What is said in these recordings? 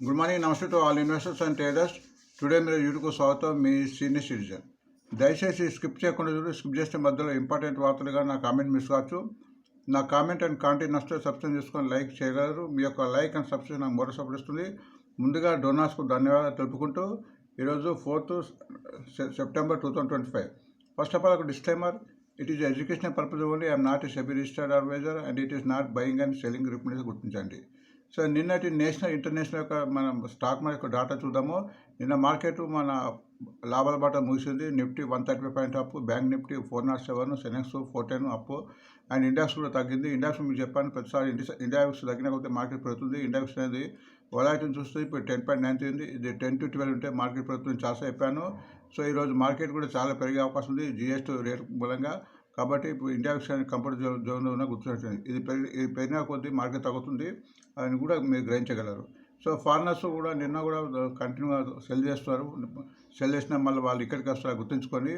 Good morning నమస్తే to all investors and traders today మీరు యూట్యూబ్కు స్వాగతం మీ సీనియర్ సిటిజన్ దయచేసి స్కిప్ చేయకుండా చూడు స్కిప్ చేసే మధ్యలో ఇంపార్టెంట్ వార్తలుగా నా కామెంట్ మిస్ కావచ్చు. నా కామెంట్ అండ్ కాంటెంట్ నష్టం సబ్స్క్రైబ్ చేసుకొని లైక్ చేయగలరు. మీ యొక్క లైక్ అండ్ సబ్స్క్రైబ్ నాకు మరో సపోర్ట్ ఇస్తుంది ముందుగా డొనాస్కు ధన్యవాదాలు తెలుపుకుంటూ ఈరోజు fourth September two thousand twenty five first of all ఒక disclaimer it is educational purpose only I'm not a SEBI registered advisor and it is not buying and selling recommendation గుర్తించండి. So నిన్నటి national international యొక్క మనం stock market యొక్క data చూద్దాము. నిన్న market మన లాభాల బాట ముగిసింది. Nifty one thirty five point up bank Nifty four naught seven Sensex four ten up. And index కూడా తగ్గింది. ఇండెక్స్ మీకు చెప్పాను ప్రతిసారి ఇండెక్స్ తగ్గిన కొద్దీ మార్కెట్ పెరుగుతుంది. ఇండెక్స్ అనేది వలాయిటీని చూస్తే ఇప్పుడు టెన్ పాయింట్ నైన్ ఉంది. ఇది టెన్ టు ట్వెల్వ్ ఉంటే మార్కెట్ పెరుగుతుంది చాలా చెప్పాను. సో ఈరోజు మార్కెట్ కూడా చాలా పెరిగే అవకాశం ఉంది. జిఎస్టీ రేట్ మూలంగా. కాబట్టి ఇప్పుడు ఇండియా విషయాన్ని కంఫర్ట్ జోన్లో ఉన్న గుర్తున్నట్టు ఇది పెరిగి ఇది పెరిగిన కొద్దీ మార్కెట్ తగ్గుతుంది. అని కూడా మీరు గ్రహించగలరు. సో ఫారినర్స్ కూడా నిన్న కూడా కంటిన్యూగా సెల్ చేస్తున్నారు. సెల్ చేసిన మళ్ళీ వాళ్ళు ఇక్కడికి వస్తారు గుర్తుంచుకొని.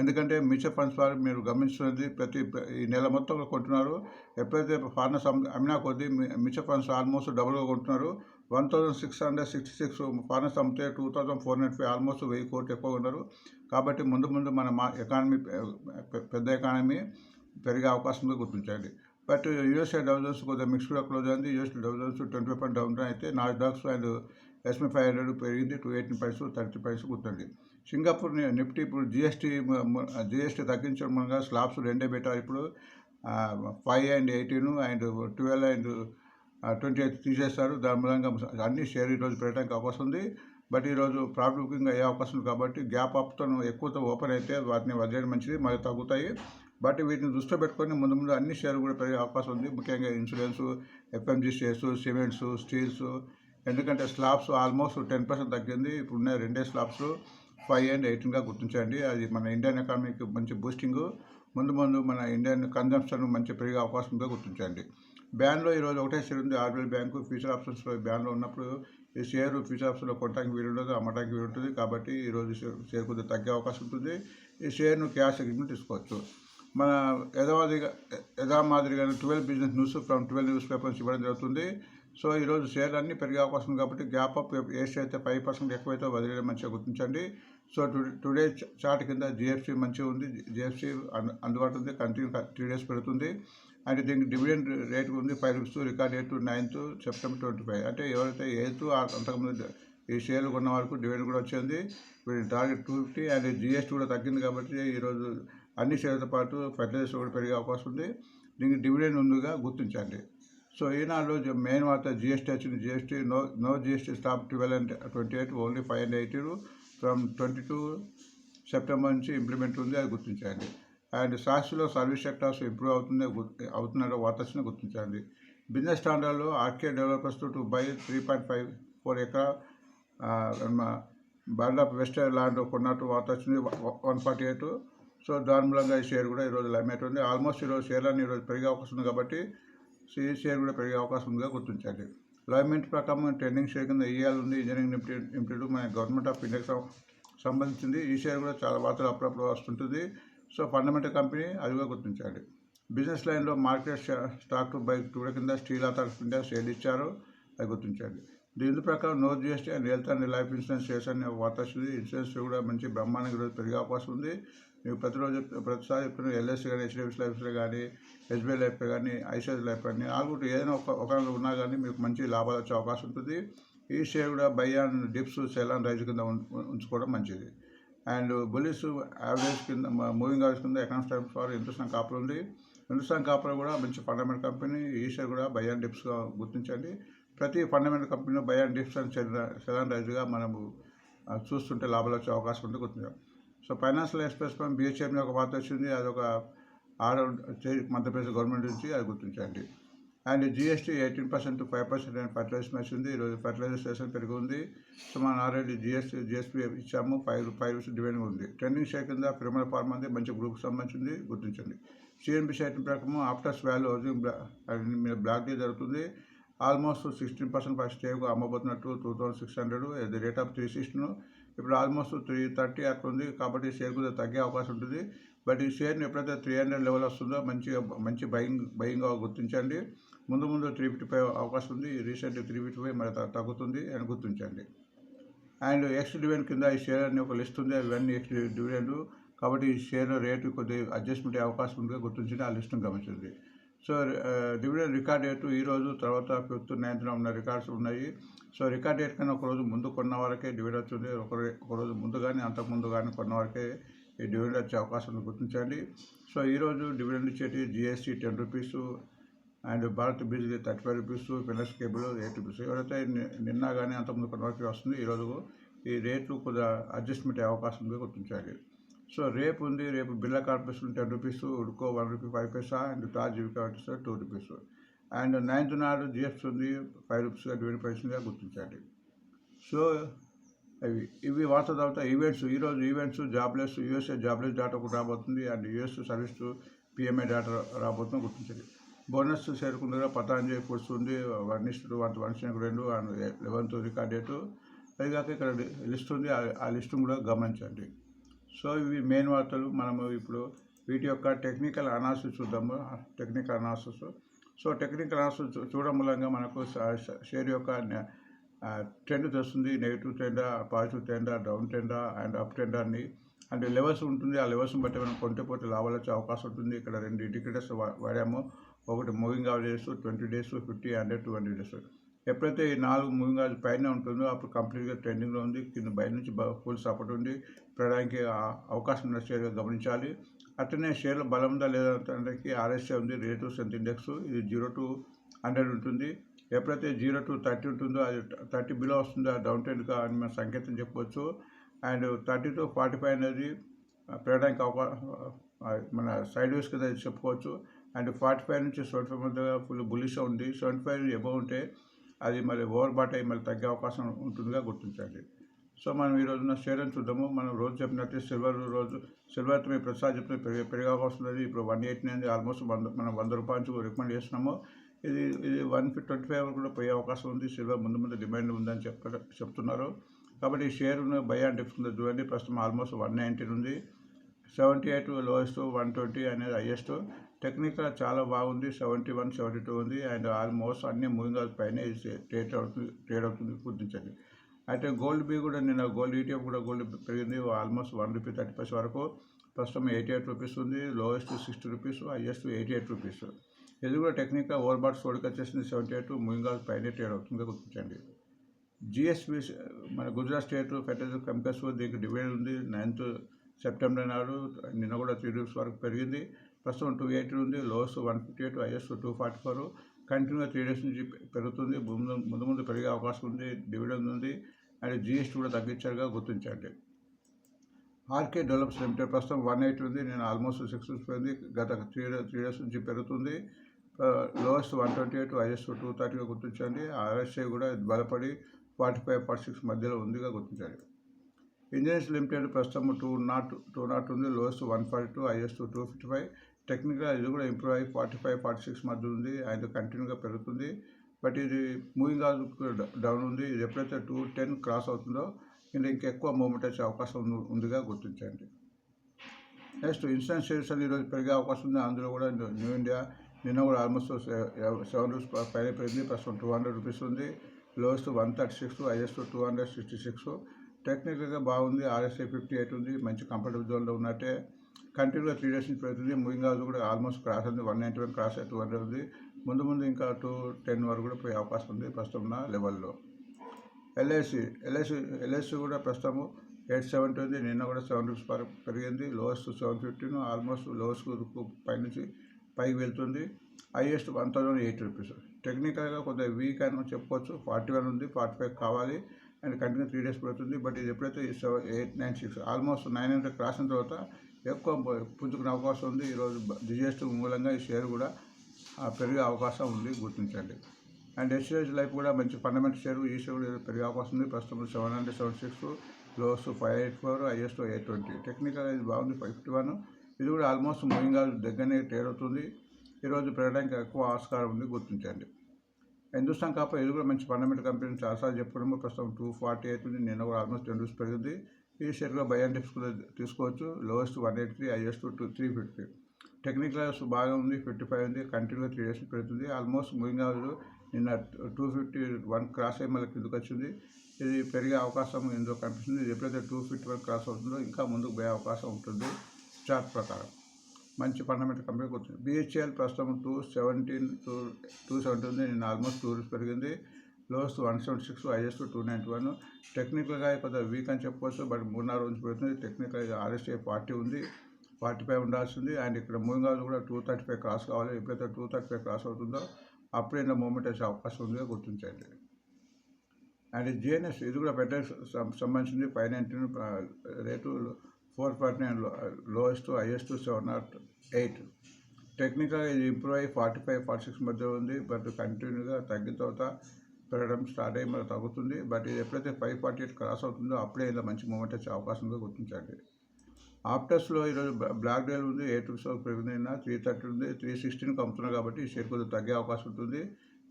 ఎందుకంటే మ్యూచువల్ ఫండ్స్ వారు మీరు గమనిస్తున్నది ప్రతి ఈ నెల మొత్తం కొంటున్నారు. ఎప్పుడైతే ఫారినర్స్ అమ్మినా కొద్దీ మ్యూచువల్ ఫండ్స్ ఆల్మోస్ట్ డబుల్గా కొంటున్నారు. One thousand six hundred sixty six foreigners అమ్మితే two thousand four hundred five almost వెయ్యి కోట్లు ఎక్కువ ఉన్నారు కాబట్టి ముందు ముందు మన మా ఎకానమీ పెద్ద ఎకానమీ పెరిగే అవకాశం గుర్తించండి. బట్ యూఎస్ఏ డౌజన్స్ కొద్దిగా కూడా క్లోజ్ అయింది. US Dow Jones twenty five point down అయితే Nasdaqs and SP five hundred పెరిగింది. Two eighteen points thirty points గుర్తుంది. సింగపూర్ నిఫ్టీ ఇప్పుడు జిఎస్టీ జిఎస్టీ తగ్గించడం మూలంగా స్లాబ్స్ రెండే పెట్టారు ఇప్పుడు. Five and eighteen and twelve and twenty eight తీసేస్తారు. దాని మూలంగా అన్ని షేర్ ఈరోజు పెట్టడానికి అవకాశం ఉంది. బట్ ఈరోజు ప్రాఫిట్ బుకింగ్ అయ్యే అవకాశం ఉంది కాబట్టి గ్యాప్ అప్తో ఎక్కువతో ఓపెన్ అయితే వాటిని వదిలేయడం మంచిది. మరి తగ్గుతాయి. బట్ వీటిని దృష్టిలో పెట్టుకొని ముందు ముందు అన్ని షేర్లు కూడా పెరిగే అవకాశం ఉంది. ముఖ్యంగా insurance FMG shares cements steels. ఎందుకంటే స్లాబ్స్ ఆల్మోస్ట్ టెన్ పర్సెంట్ తగ్గింది. ఇప్పుడు ఉన్న రెండే స్లాబ్స్ ఫైవ్ అండ్ ఎయిటీన్గా గుర్తించండి అది మన ఇండియన్ ఎకానమీకి మంచి బూస్టింగ్. ముందు ముందు మన ఇండియన్ కన్జంప్షన్ మంచి పెరిగే అవకాశం ఉందో గుర్తించండి బ్యాన్లో ఈరోజు ఒకటే షేర్ ఉంది. ఆర్బీఐ బ్యాంకు ఫ్యూచర్ ఆప్షన్స్లో బ్యాన్లో ఉన్నప్పుడు ఈ షేర్ ఫ్యూచర్ ఆప్షన్లో కొనడానికి వీలు ఉండదు అమ్మడానికి వీలు ఉంటుంది కాబట్టి ఈరోజు షేర్ షేర్ కొద్దిగా తగ్గే అవకాశం ఉంటుంది. ఈ షేర్ను క్యాష్ అగ్రిమెంట్ తీసుకోవచ్చు. మన యథామాదిరిగా యథా మాదిరిగా twelve business news from twelve newspapers ఇవ్వడం జరుగుతుంది. సో ఈరోజు షేర్లు అన్నీ పెరిగే అవకాశం ఉంది కాబట్టి గ్యాప్ అప్ ఏ షేర్ అయితే ఫైవ్ పర్సెంట్ ఎక్కువైతే వదిలేయడం మంచిగా గుర్తించండి. సో టుడే టుడే చార్ట్ కింద జిఎఫ్సి మంచిగా ఉంది. జిఎఫ్సి అందుబాటులో ఉంది. కంటిన్యూ త్రీ డేస్ పెడుతుంది అండ్ దీనికి డివిడెండ్ రేట్ ఉంది. Five rupees record date ninth September twenty five. అంటే ఎవరైతే ఎయిత్ అంతకుముందు ఈ షేర్లు కొన్న వరకు డివిడెండ్ కూడా వచ్చింది. Target two fifty. And GST కూడా తగ్గింది కాబట్టి ఈరోజు అన్ని షేర్లతో పాటు ఫెర్టిలైజర్స్ కూడా పెరిగే అవకాశం ఉంది. దీనికి డివిడెండ్ ఉందిగా గుర్తించండి. సో ఈనాడు మెయిన్ వార్త జిఎస్టీ వచ్చింది. GST no no GST stop twelve and twenty eight only five and eighty from twenty two September నుంచి ఇంప్లిమెంట్ ఉంది అది గుర్తించండి. అండ్ సాక్షిలో సర్వీస్ సెక్టార్స్ ఇంప్రూవ్ అవుతుంది గుర్తు- వార్తస్ని గుర్తించండి. Business స్టాండర్డ్లో RK developers to buy three point five four ఎకరా bird of west land కొన్నట్టు వార్త వచ్చింది వన్ ఫార్టీ ఎయిట్ సో దాని మూలంగా ఈ షేర్ కూడా ఈరోజు లైమేట్ ఉంది. ఆల్మోస్ట్ ఈరోజు షేర్లన్నీ ఈరోజు పెరిగే అవకాశం ఉంది కాబట్టి ఈ షేర్ కూడా పెరిగే అవకాశం ఉందిగా గుర్తించండి లైమెంట్ ప్రకారం ట్రెండింగ్ షేర్ కింద ఈఆర్ ఉంది ఇంజనీరింగ్ లిమిటెడ్ లిమిటెడ్ మన గవర్నమెంట్ ఆఫ్ ఇండియాకి సంబంధించింది. ఈ షేర్ కూడా చాలా వార్తలు అప్పుడప్పుడు వస్తుంటుంది. సో ఫండమెంటల్ కంపెనీ అది కూడా బిజినెస్ లైన్లో market stock to buy two కింద స్టీల్ అథారిటీ ఆఫ్ ఇండియా ఇచ్చారు అది గుర్తించండి దీని ప్రకారం no GST and health and life insurance shares అనే వార్త వచ్చింది. ఇన్సూరెన్స్ కూడా మంచి బ్రహ్మాండంగా పెరిగే అవకాశం ఉంది. మీకు ప్రతిరోజు ప్రతిసారి చెప్పిన ఎల్ఎస్సీ కానీ హెచ్డిఎఫ్సి లైఫ్ కానీ ఎస్బీఐ లైఫ్ కానీ ఐసిఐసి లైఫ్ కానీ ఆల్గుట్ ఏదైనా ఒక ఒక ఉన్నా కానీ మీకు మంచి లాభాలు వచ్చే అవకాశం ఉంటుంది. ఈ షేర్ కూడా buy and dips sell and rise కింద ఉం- ఉంచుకోవడం మంచిది. అండ్ బులిస్ యావరేజ్ కింద మూవింగ్ యావరేజ్ కింద Economic Times for Hindustan Copper ఉంది. హిందుస్థాన్ కాపర్ కూడా మంచి ఫండమెంటల్ కంపెనీ. ఈ షేర్ కూడా బై అండ్ డిప్స్గా గుర్తించండి. ప్రతి ఫండమెంటల్ కంపెనీలో buy and dips and sell sell and రైజ్గా మనము చూస్తుంటే లాభాలు వచ్చే అవకాశం ఉంది గుర్తించాం సో ఫైనాన్షియల్ ఎక్స్ప్రెస్ పైన బిహెచ్ఎం ఒక వార్త వచ్చింది. అది ఒక ఆర్డర్ మధ్యప్రదేశ్ గవర్నమెంట్ నుంచి అది గుర్తించండి. And GST eighteen percent to five percent and fertiliser వచ్చింది. ఈరోజు ఫర్టిలైజర్ స్టేషన్ పెరిగి ఉంది. సో మనం ఆల్రెడీ జిఎస్టీ జిఎస్పీ ఇచ్చాము. ఫైవ్ ఫైవ్ రూపీస్ డివైన్ ఉంది. ట్రెండింగ్ షేర్ కింద ఫిరమల ఫార్మ్ ఉంది. మంచి గ్రూప్కి సంబంధించింది. గుర్తించండి. సిఎన్బి షేర్ ప్రకారం ఆఫ్టర్స్ వాల్యూ హౌసింగ్ మీద బ్లాక్ డే జరుగుతుంది. ఆల్మోస్ట్ సిక్స్టీన్ పర్సెంట్ ఫస్ట్ స్టేగా అమ్మబోతున్నట్టు two thousand six hundred the rate of three sixty ఇప్పుడు ఆల్మోస్ట్ త్రీ థర్టీ అట్లా ఉంది కాబట్టి షేర్ కూడా తగ్గే అవకాశం ఉంటుంది. బట్ ఈ షేర్ని ఎప్పుడైతే త్రీ హండ్రెడ్ లెవెల్ వస్తుందో మంచిగా మంచి బయింగ్ బయింగ్గా గుర్తించండి. ముందు ముందు త్రీ ఫిఫ్టీ ఫైవ్ అవకాశం ఉంది. రీసెంట్ త్రీ ఫిఫ్టీ ఫైవ్ మరి తగ్గుతుంది అని గుర్తించండి. అండ్ ఎక్స్ డివిడెండ్ కింద ఈ షేర్ అని ఒక లిస్ట్ ఉంది. అవన్నీ ఎక్స్ డివిడెండ్ కాబట్టి ఈ షేర్ రేటు కొద్దిగా అడ్జస్ట్మెంట్ అవకాశం ఉంది. గుర్తించండి. ఆ లిస్ట్ని గమనించండి. సో డివిడెండ్ రికార్డ్ డేట్ ఈ రోజు తర్వాత ఫిఫ్త్ నైన్త్న ఉన్న రికార్డ్స్ ఉన్నాయి. సో రికార్డ్ డేట్ కన్నా ఒకరోజు ముందు కొన్న వరకే డివిడెండ్ వచ్చింది. ఒకరోజు ముందు కానీ అంతకు ముందు కానీ కొన్న వరకే ఈ డివిడెండ్ వచ్చే అవకాశం గుర్తించండి. సో ఈరోజు dividend ఇచ్చేటి GST ten rupees and Bharat Bijlee thirty five rupees ఫినస్ cable eight rupees. ఎవరైతే నిన్న కానీ అంతకుముందు కొన్న వరకు వస్తుంది ఈరోజు ఈ రేట్లు కొద్దిగా అడ్జస్ట్మెంట్ అయ్యే అవకాశం ఉంది గుర్తించాలి. సో రేపు ఉంది రేపు Birla corporation ten rupees ఉడ్కో one rupee five paisa and Taj Jeevika వచ్చేసి టూ రూపీస్. అండ్ నైన్త్ నాడు జిఎస్టీ ఉంది ఫైవ్ రూపీస్గా ట్వంటీ పైసలుగా గుర్తించండి. సో అవి ఇవి వార్త తర్వాత ఈవెంట్స్ ఈరోజు events jobless USA jobless data కూడా రాబోతుంది and US service PMA data రాబోతుంది గుర్తించండి. బోనస్ చేరుకుందిగా పతాంజలి ఫుడ్స్ ఉంది వన్ వన్ వన్ రెండు అండ్ లెవెన్త్ రికార్డ్ డేటు. అది కాక ఇక్కడ లిస్ట్ ఉంది ఆ- ఆ లిస్ట్ కూడా గమనించండి. సో ఇవి మెయిన్ వార్తలు. మనము ఇప్పుడు వీటి యొక్క టెక్నికల్ అనాలిసిస్ చూద్దాము. Technical analysis so technical analysis చూడడం మూలంగా మనకు షేర్ యొక్క ట్రెండ్ తెస్తుంది నెగిటివ్ ట్రెండా పాజిటివ్ ట్రెండా డౌన్ ట్రెండా అండ్ అప్ ట్రెండా అని అండ్ లెవెల్స్ ఉంటుంది. ఆ లెవెల్స్ని బట్టి మనం కొంటే పోతే లాభాలు వచ్చే అవకాశం ఉంటుంది. ఇక్కడ రెండు ఇండికేటర్స్ వాడాము. ఒకటి moving days twenty days fifty hundred two hundred days ఎప్పుడైతే ఈ నాలుగు మూవింగ్ అవరేజ్ పైన ఉంటుందో అప్పుడు కంప్లీట్గా ట్రెండింగ్లో ఉంది. కింద బయట నుంచి ఫుల్ సపోర్ట్ ఉంది. పెరడానికి అవకాశం ఉన్న షేర్గా గమనించాలి. అట్లనే షేర్ల బలం ఉందా లేదా అంటే ఆర్ఎస్ఏ ఉంది. Rate సెంత్ index. ఇది జీరో టు హండ్రెడ్ ఉంటుంది. ఎప్పుడైతే జీరో టు థర్టీ ఉంటుందో అది థర్టీ బిలో వస్తుందో డౌన్ ట్రెండ్గా అని మనం సంకేతం చెప్పవచ్చు and thirty to forty five అనేది పెరగడానికి అవకాశం మన సైడ్ వేస్ కింద చెప్పుకోవచ్చు అండ్ ఫార్టీ ఫైవ్ నుంచి సెవెంటీ ఫైవ్ మధ్య ఫుల్ బులిష్ ఉంది. సెవెంటీ ఫైవ్ ఎబో ఉంటే అది మళ్ళీ ఓవర్ బాట్ అయ్యి మళ్ళీ తగ్గే అవకాశం ఉంటుందిగా గుర్తించండి. సో మనం ఈ రోజున షేర్ చూద్దాము. మనం రోజు చెప్పినట్టు సిల్వర్ రోజు సిల్వర్ మీ ప్రసాద్ చెప్పిన పెరిగే పెరిగే అవకాశం ఉంది ఇప్పుడు వన్ ఎయిటీ అనేది ఆల్మోస్ట్ వంద మనం వంద రూపాయల నుంచి రికమెండ్ చేస్తున్నాము. ఇది ఇది వన్ ట్వంటీ ఫైవ్ కూడా పోయే అవకాశం ఉంది. సిల్వర్ ముందు ముందు డిమాండ్ ఉందని చెప్ప చెప్తున్నారు. కాబట్టి ఈ షేర్ బై అండ్ చూడండి. ప్రస్తుతం ఆల్మోస్ట్ వన్ నైంటీ ఉంది. Seventy eight lowest one twenty అనేది హయ్యెస్ట్ టెక్నికల్ చాలా బాగుంది. సెవెంటీ వన్ సెవెంటీ టూ ఉంది. అండ్ ఆల్మోస్ట్ అన్ని మూవింగ్ అవర్ పైన ట్రేడ్ అవుతుంది ట్రేడ్ అవుతుంది గుర్తించండి. అయితే గోల్డ్ బీ కూడా నిన్న గోల్డ్ ఈటీఎఫ్ కూడా గోల్డ్ పెరిగింది. Almost one rupee thirty paise వరకు. ప్రస్తుతం ఎయిటీ ఎయిట్ రూపీస్ ఉంది. Lowest sixty rupees highest eighty eight rupees. ఇది కూడా టెక్నికల్ ఓవర్ బాట్ సోడికి వచ్చేసింది సెవెంటీ ఎయిట్ మూవింగ్ అవర్ పైన ట్రేడ్ అవుతుంది గుర్తించండి. జిఎస్బి మన గుజరాత్ స్టేట్ ఫెర్టిలైజర్ కెమికల్స్ దీనికి డివైడ్ ఉంది. నైన్త్ సెప్టెంబర్ నాడు నిన్న కూడా త్రీ రూపీస్ వరకు పెరిగింది. ప్రస్తుతం టూ ఎయిటీ ఉంది lows one fifty eight highest two forty four. కంటిన్యూగా త్రీ డేస్ నుంచి పెరుగుతుంది ముందు ముందు ముందు పెరిగే అవకాశం ఉంది డివిడెండ్ ఉంది. అండ్ జిఎస్టీ కూడా తగ్గించారుగా గుర్తించండి. ఆర్కే డెవలప్స్ లిమిటెడ్ ప్రస్తుతం వన్ ఎయిట్ ఉంది నేను ఆల్మోస్ట్ సిక్స్ పోయింది. గత త్రీ త్రీ డేస్ నుంచి పెరుగుతుంది. Lowest one twenty eight highest two థర్టీగా గుర్తించండి. ఆర్ఎస్ఐ కూడా బలపడి ఫార్టీ ఫైవ్ ఫార్టీ సిక్స్ మధ్యలో ఉందిగా గుర్తించండి. ఇంజనీర్స్ లిమిటెడ్ ప్రస్తుతం టూ నాట్ టూ నాట్ ఉంది lowest one forty two highest two fifty five. Technical ఇది కూడా ఇంప్రూవ్ అయ్యి ఫార్టీ ఫైవ్ ఫార్టీ సిక్స్ మధ్య ఉంది. ఆయన కంటిన్యూగా పెరుగుతుంది. బట్ ఇది మూవింగ్ ఆల్ డౌన్ ఉంది. ఇది ఎప్పుడైతే టూ టెన్ క్రాస్ అవుతుందో ఇంకా ఇంకెక్కువ మూమెంట్ వచ్చే అవకాశం ఉంది- ఉందిగా గుర్తించండి. నెక్స్ట్ ఇన్సూరెన్స్ షేర్స్ అని ఈరోజు పెరిగే అవకాశం ఉంది. అందులో కూడా న్యూ ఇండియా నిన్న కూడా ఆల్మోస్ట్ సెవెన్ రూపీస్ పైన పెరిగింది. ప్రస్తుతం టూ హండ్రెడ్ రూపీస్ ఉంది. Lowest one thirty six highest two hundred sixty six. టెక్నికల్గా బాగుంది. ఆర్ఎస్ఐ ఫిఫ్టీ ఎయిట్ ఉంది. మంచి కంఫర్టబుల్ జోన్లో ఉన్నట్టే. కంటిన్యూగా త్రీ డేస్ నుంచి పెరుగుతుంది. మూవింగ్ హౌస్ కూడా ఆల్మోస్ట్ క్రాస్ ఉంది one ninety one cross two hundred ఉంది. ముందు ముందు ఇంకా టూ టెన్ వరకు కూడా పోయే అవకాశం ఉంది ప్రస్తుతం ఉన్న లెవెల్లో ఎల్ఐసి ఎల్ఐసి ఎల్ఐసి కూడా ప్రస్తుతము ఎయిట్ సెవెంటీ ఉంది. నిన్న కూడా సెవెన్ రూపీస్ వరకు పెరిగింది. Lowest seven fifteen almost lowest పైనుంచి పైకి వెళ్తుంది. Highest one thousand eight rupees టెక్నికల్గా కొంత వీక్ అని చెప్పుకోవచ్చు. ఫార్టీ వన్ ఉంది. ఫార్టీ ఫైవ్ కావాలి. అండ్ కంటిన్యూ త్రీ డేస్ పడుతుంది బట్ ఇది ఎప్పుడైతే seven eight nine six almost nine hundred cross అయిన తర్వాత ఎక్కువ పుంజుకునే అవకాశం ఉంది. ఈరోజు జిఎస్టీ మూలంగా ఈ షేర్ కూడా పెరిగే అవకాశం ఉంది గుర్తించండి. అండ్ హెచ్డిఎఫ్ లైఫ్ కూడా మంచి ఫండమెంటల్ షేర్ ఈ షేర్ కూడా పెరిగే అవకాశం ఉంది. ప్రస్తుతం seven hundred seven six lows five eight four highest eight twenty. Technical ఇది బాగుంది ఫైవ్ ఫిఫ్టీ వన్. ఇది కూడా ఆల్మోస్ట్ మూవింగ్ దగ్గరనే ట్రేడ్ అవుతుంది. ఈరోజు పెరగడానికి ఎక్కువ ఆస్కారం ఉంది గుర్తించండి. హిందుస్థాన్ కాపర్ ఇది కూడా మంచి ఫండమెంటల్ కంపెనీ చాలాసార్లు చెప్పడము. ప్రస్తుతం టూ ఫార్టీ ఎయిట్ ఉంది నిన్న కూడా ఆల్మోస్ట్ టెన్ రూపీస్ పెరిగింది. ఈ షేర్లో బై అండ్ కూడా తీసుకోవచ్చు. Lowest one eight three highest two three fifty technical బాగా ఉంది ఫిఫ్టీ ఫైవ్ ఉంది. కంటిన్యూగా త్రీ డేస్ పెడుతుంది ఆల్మోస్ట్ మూవింగ్ అవర్స్ నిన్న టూ ఫిఫ్టీ వన్ క్రాస్ అయ్యి మళ్ళీ కిందకు వచ్చింది. ఇది పెరిగే అవకాశం ఎందుకు కనిపిస్తుంది. ఎప్పుడైతే టూ ఫిఫ్టీ వన్ క్రాస్ అవుతుందో ఇంకా ముందుకు పోయే అవకాశం ఉంటుంది. చార్ట్ ప్రకారం. మంచి ఫండమెంటల్ కంపెనీ కూర్చుంది బిహెచ్ఎల్ ప్రస్తుతం two seventeen two two seventy ఉంది. నేను ఆల్మోస్ట్ టూ రూపీస్ పెరిగింది. Lows one seventy six highest two ninety one. టెక్నికల్గా కొద్దిగా వీక్ అని చెప్పవచ్చు బట్ మూడున్నర నుంచి పెడుతుంది టెక్నికల్గా ఆర్ఎస్ఏ పార్టీ ఉంది. ఫార్టీ ఫైవ్ ఉండాల్సింది. అండ్ ఇక్కడ మూవింగ్ అవర్స్ కూడా టూ థర్టీ ఫైవ్ క్రాస్ కావాలి. ఎప్పుడైతే టూ థర్టీ ఫైవ్ క్రాస్ అవుతుందో అప్పుడే ఇంత మూమెంట్ వచ్చే అవకాశం ఉందిగా గుర్తించండి. అండ్ జిఎన్ఎస్ ఇది కూడా పెద్ద సంబంధించింది. Five nineteen rate four forty nine lowest highest seven nought eight. టెక్నికల్గా ఇది ఇంప్రూవ్ అయ్యి ఫార్టీ ఫైవ్ ఫార్టీ సిక్స్ మధ్య ఉంది బట్ కంటిన్యూగా తగ్గిన తర్వాత పెరగడం స్టార్ట్ అయ్యి మళ్ళీ తగ్గుతుంది. బట్ ఇది ఎప్పుడైతే ఫైవ్ ఫార్టీ ఎయిట్ క్రాస్ అవుతుందో అప్పుడే ఇలా మంచి మూమెంట్ వచ్చే అవకాశం కూడా గుర్తించండి. ఆప్టర్స్లో ఈరోజు బ్లాక్ డేల్ ఉంది ఎయిట్ రూపీస్ పెరిగింది అయినా త్రీ థర్టీ ఉంది త్రీ సిక్స్టీన్కి అమ్ముతున్నారు కాబట్టి ఈ షేర్ కొద్దిగా తగ్గే అవకాశం ఉంటుంది.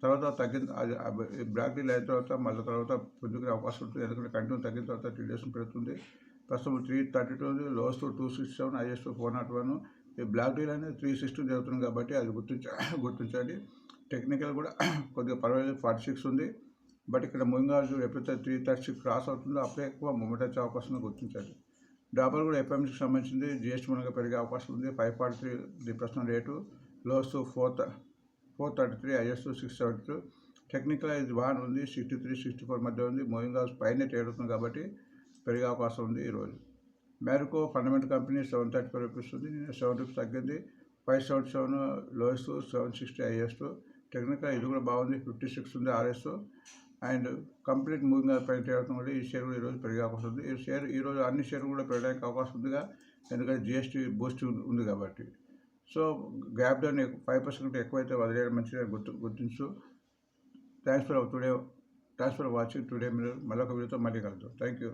తర్వాత తగ్గిన అది- బ్లాక్ డీల్ అయిన తర్వాత మళ్ళీ తర్వాత పుంజుకునే అవకాశం ఉంటుంది ఎందుకంటే కంటిన్యూ తగ్గిన తర్వాత టీ డేస్ పెరుగుతుంది. ప్రస్తుతం త్రీ థర్టీ టూ ఉంది. Lowest two six seven highest four nought one ఈ బ్లాక్ డీల్ అనేది త్రీ సిక్స్టీ జరుగుతుంది కాబట్టి అది గుర్తించ గుర్తించండి. టెక్నికల్ కూడా కొద్దిగా పర్వాలేదు ఫార్టీ సిక్స్ ఉంది. బట్ ఇక్కడ మూవింగ్ అవర్స్ ఎప్పుడైతే త్రీ థర్టీ సిక్స్ క్రాస్ అవుతుందో అప్పుడే ఎక్కువ మూమెంట్ వచ్చే అవకాశం గుర్తించాలి గుర్తించండి. డాబర్ కూడా ఎఫ్ఎంసీకి సంబంధించింది. జిఎస్టీ మూలంగా పెరిగే అవకాశం ఉంది. ఫైవ్ ఫార్టీ త్రీ ది ప్రస్తుతం rate lows four four thirty three highest six seventy two technical ఇది బాగానే ఉంది. సిక్స్టీ త్రీ సిక్స్టీ ఫోర్ మధ్య ఉంది. మూవింగ్ అవర్స్ పైన ట్రేడ్ అవుతుంది కాబట్టి పెరిగే అవకాశం ఉంది ఈరోజు. మేరకు fundamental company seven thirty five rupees ఉంది సెవెన్ రూపీస్ తగ్గింది. Five seventy seven lowest seven sixty highest technical ఇది కూడా బాగుంది. ఫిఫ్టీ సిక్స్ ఉంది ఆర్ఎస్ అండ్ కంప్లీట్ మూవింగ్ పైన ట్రేడ్ కూడా ఈ షేర్ కూడా ఈరోజు పెరిగే అవకాశం ఉంది ఈ షేర్ ఈరోజు అన్ని షేర్లు కూడా పెరగడానికి అవకాశం ఉందిగా. ఎందుకంటే జిఎస్టీ బూస్ట్ ఉంది కాబట్టి. So gap down five percent ఎక్కువైతే వదిలేయడం మంచిగా గుర్తు గుర్తించు. Thanks for today thanks for watching today మీరు మళ్ళొక వీడియోతో మళ్ళీ కలుద్దాం. Thank you.